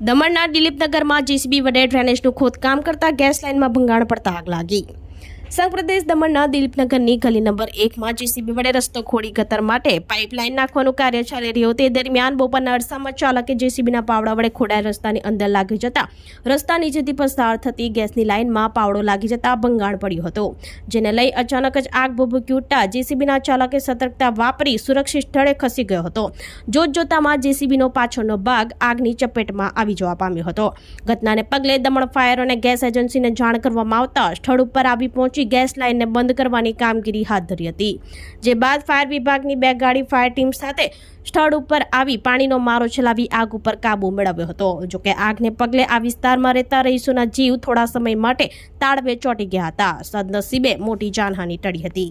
દમણના દિલીપનગરમાં જીસીબી વડે ડ્રેનેજનું ખોદકામ કરતા ગેસ લાઇનમાં ભંગાણ પડતા આગ લાગી. સંઘ પ્રદેશ દમણના દિલીપનગરની ગલી નંબર એકમાં જીસીબી વડે રસ્તો ખોડી ગતર માટે પાઇપલાઇન નાખવાનું કાર્ય ચાલી રહ્યું. તે દરમિયાન બપોરના અરસામાં ચાલકે જેસીબીના પાવડા વડે ખોડાયેલ રસ્તાની અંદર લાગી જતા રસ્તા નીચેથી પસાર થતી ગેસની લાઇનમાં પાવડો લાગી જતા ભંગાણ પડ્યું હતું. જેને લઈ અચાનક જ આગ ભભૂકી ઉઠતા જેસીબીના ચાલકે સતર્કતા વાપરી સુરક્ષિત સ્થળે ખસી ગયો હતો. જોત જોતામાં જેસીબીનો પાછળનો ભાગ આગની ચપેટમાં આવી જવા પામ્યો હતો. ઘટનાને પગલે દમણ ફાયર અને ગેસ એજન્સીને જાણ કરવામાં આવતા સ્થળ ઉપર આવી પહોંચી ગેસ લાઇનને બંધ કરવાની કામગીરી હાથ ધરી હતી. જે બાદ ફાયર વિભાગની બે ગાડી ફાયર ટીમ સાથે સ્થળ ઉપર આવી પાણીનો મારો ચલાવી આગ ઉપર કાબુ મેળવ્યો હતો. જોકે આગને પગલે આ વિસ્તારમાં રહેતા રહીશોના જીવ થોડા સમય માટે તાળવે ચોંટી ગયા હતા. સદનસીબે મોટી જાનહાનિ ટળી હતી.